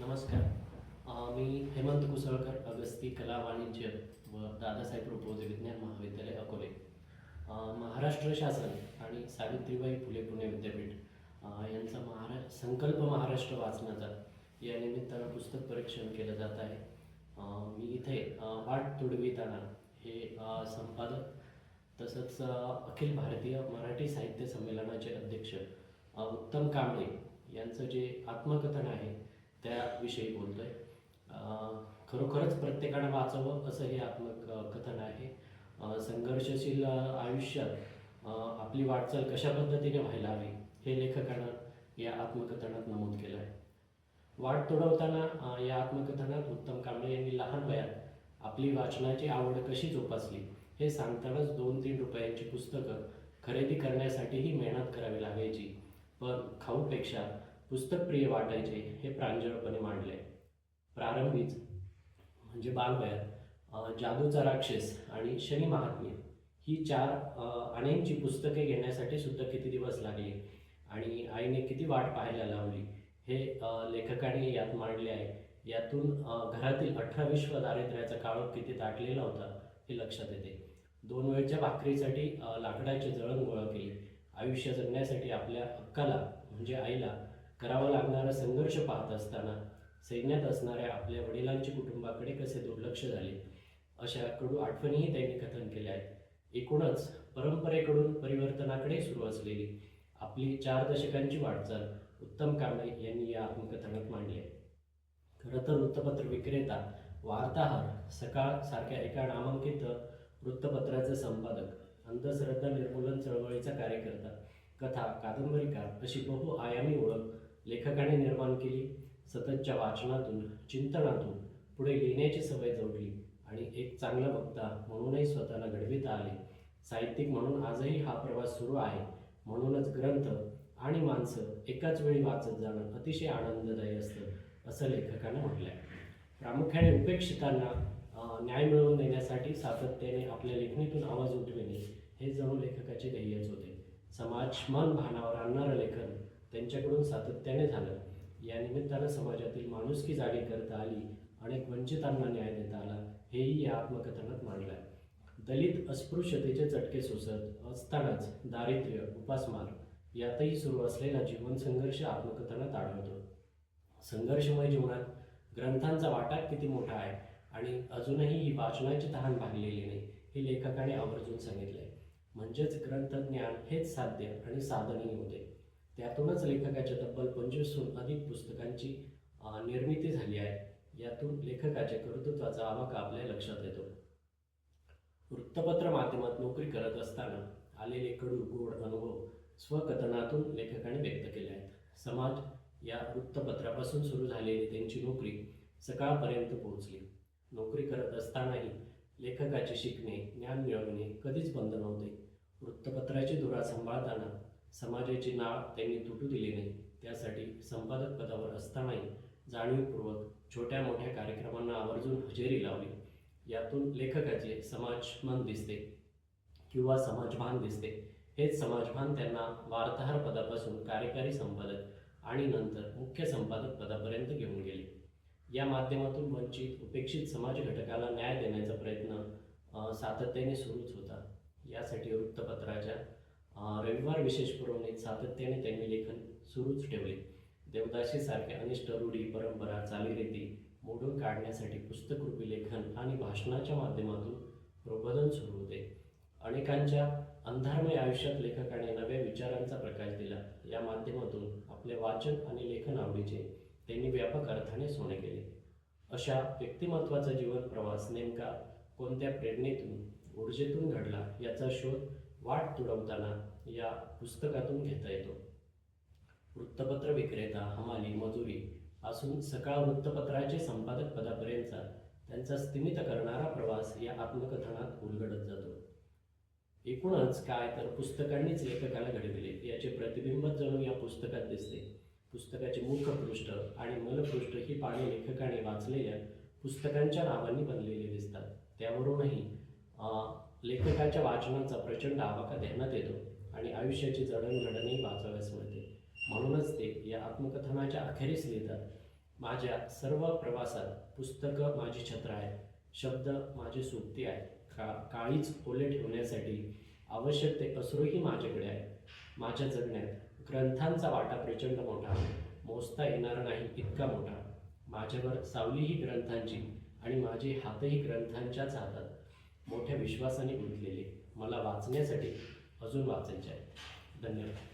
नमस्कार. मी हेमंत कुसळकर अगस्ती कला वाणिज्य व दादासाहेब रुपवते विज्ञान महाविद्यालय अकोले. महाराष्ट्र शासन आणि सावित्रीबाई फुले पुणे विद्यापीठ यांचा महारा संकल्प महाराष्ट्र वाचनाचा या निमित्तानं पुस्तक परीक्षण केलं जात आहे. मी इथे वाट तुडविताना हे संपादक तसंच अखिल भारतीय मराठी साहित्य संमेलनाचे अध्यक्ष उत्तम कांबळे यांचं जे आत्मकथन आहे त्याविषयी बोलतोय. खरोखरच प्रत्येकानं वाचावं असं हे आत्मकथन आहे. संघर्षशील आयुष्यात आपली वाटचाल कशा पद्धतीने व्हायला हवी हे लेखकानं या आत्मकथनात नमूद केलं आहे वाट तुडवताना या आत्मकथनात उत्तम कांबळे यांनी लहान वयात आपली वाचनाची आवड कशी जोपासली हे सांगतानाच दोन तीन रुपयांची पुस्तकं खरेदी करण्यासाठीही मेहनत करावी लागायची. पण खाऊपेक्षा पुस्तकप्रिय वाटायचे हे प्रांजळपणे मांडले. प्रारंभीच म्हणजे बालवयात जादूचा राक्षस आणि शनी महात्म्य ही चार अनेकची पुस्तके घेण्यासाठी सुद्धा किती दिवस लागले आणि आईने किती वाट पाहायला लावली हे लेखकाने यात मांडले आहे. यातून घरातील अठरा विश्व दारिद्र्याचा काळ किती दाटलेला होता हे लक्षात येते. दोन वेळच्या भाकरीसाठी लाकडाचे जळण गोळा केले. आयुष्य जगण्यासाठी आपल्या हक्काला म्हणजे आईला करावा लागणारा संघर्ष पाहत असताना सैन्यात असणाऱ्या आपल्या वडिलांच्या कुटुंबाकडे कसे दुर्लक्ष झाले अशा कडू आठवणीही त्यांनी कथन केल्या आहेत. एकूणच परंपरेकडून परिवर्तनाकडे सुरू असलेली आपली चार दशकांची वाटचाल उत्तम कांबळे यांनी या आत्मकथनात मांडली आहे. खरं तर वृत्तपत्र विक्रेता वार्ताहर सकाळ सारख्या एका नामांकित वृत्तपत्राचे संपादक अंधश्रद्धा निर्मूलन चळवळीचा कार्यकर्ता कथा कादंबरीकार अशी बहुआयामी ओळख लेखकाने निर्माण केली. सततच्या वाचनातून चिंतनातून पुढे लिहिण्याची सवय जोडली आणि एक चांगला वक्ता म्हणूनही स्वतःला घडविता आले. साहित्यिक म्हणून आजही हा प्रवास सुरू आहे. म्हणूनच ग्रंथ आणि माणसं एकाच वेळी वाचत जाणं अतिशय आनंददायी असतं असं लेखकानं म्हटलंय. प्रामुख्याने उपेक्षितांना न्याय मिळवून देण्यासाठी सातत्याने आपल्या लेखणीतून आवाज उठविणे हे जणू लेखकाचे ध्येयच होते. समाजमान भानावर आणणारं लेखन त्यांच्याकडून सातत्याने झालं. या निमित्तानं समाजातील माणुसकी जागी करता आली अनेक वंचितांना न्याय देता आला हेही या आत्मकथनात मांडलं आहे दलित अस्पृश्यतेचे चटके सोसत असतानाच दारिद्र्य उपासमार यातही सुरू असलेला जीवन संघर्ष आत्मकथनात आढळतो. संघर्षमय जीवनात ग्रंथांचा वाटा किती मोठा आहे आणि अजूनही ही वाचनाची तहान भागलेली नाही हे लेखकाने आवर्जून सांगितले म्हणजेच ग्रंथज्ञान हेच साध्य आणि साधनही होते. त्यातूनच लेखकाच्या तब्बल पंचवीसहून अधिक पुस्तकांची निर्मिती झाली आहे. यातून लेखकाच्या कर्तृत्वाचा आवाका आपल्या लक्षात येतो. वृत्तपत्र माध्यमात नोकरी करत असताना आलेले कडू गोड अनुभव स्वकथनातून लेखकाने व्यक्त केले आहेत. समाज या वृत्तपत्रापासून सुरू झालेली त्यांची नोकरी सकाळपर्यंत पोहोचली. नोकरी करत असतानाही लेखकाचे शिकणे ज्ञान मिळवणे कधीच बंद नव्हते. वृत्तपत्राची धुरा सांभाळताना समाजाची नाळ त्यांनी तुटू दिली नाही. त्यासाठी संपादक पदावर असतानाही जाणीवपूर्वक छोट्या मोठ्या कार्यक्रमांना आवर्जून हजेरी लावली. यातून लेखकाचे समाजमन दिसते किंवा समाजभान दिसते. हेच समाजभान त्यांना वार्ताहर पदापासून कार्यकारी संपादक आणि नंतर मुख्य संपादक पदापर्यंत घेऊन गेले. या माध्यमातून वंचित उपेक्षित समाज घटकाला न्याय देण्याचा प्रयत्न सातत्याने सुरूच होता. यासाठी वृत्तपत्राच्या रविवार विशेष पुरवणीत सातत्याने त्यांनी लेखन सुरूच ठेवले. देवदासीसारख्या अनिष्ट रूढी परंपरा चालीरीती मोडून काढण्यासाठी पुस्तकरूपी लेखन आणि भाषणाच्या माध्यमातून प्रबोधन सुरू होते. अनेकांच्या अंधारमय आयुष्यात लेखकाने नव्या विचारांचा प्रकाश दिला. या माध्यमातून आपले वाचन आणि लेखन आवडीचे त्यांनी व्यापक अर्थाने सोने केले. अशा व्यक्तिमत्वाचा जीवन प्रवास नेमका कोणत्या प्रेरणेतून ऊर्जेतून घडला याचा शोध वाट तुडवताना या पुस्तकातून घेता येतो. वृत्तपत्र विक्रेता हमाली मजुरी असून सकाळ वृत्तपत्राचे संपादक पदापर्यंतचा त्यांचा स्थिमित करणारा प्रवास या आत्मकथनात उलगडत जातो. एकूणच काय तर पुस्तकांनीच लेखकाला घडविले याचे प्रतिबिंबच जणू या पुस्तकात दिसते. पुस्तकाचे मुखपृष्ठ आणि मलपृष्ठ ही पाने लेखकाने वाचलेल्या पुस्तकांच्या नावांनी बनलेली दिसतात. त्यावरूनही लेखकाच्या वाचनाचा प्रचंड आवाका ध्यानात येतो. आणि आयुष्याची जडणघडणही वाचाव्यास मिळते. म्हणूनच ते या आत्मकथनाच्या अखेरीस लिहितात माझ्या सर्व प्रवासात पुस्तकं माझी छत्र आहेत शब्द माझे सोबती आहे का काळीच ओले ठेवण्यासाठी आवश्यक ते असरूही माझ्याकडे आहे माझ्या जगण्यात ग्रंथांचा वाटा प्रचंड मोठा मोजता येणार नाही इतका मोठा. माझ्यावर सावलीही ग्रंथांची आणि माझे हातही ग्रंथांच्याच हातात. मोठ्या विश्वासाने गुंतलेले. मला वाचण्यासाठी अजून वाचायचे आहेत. धन्यवाद.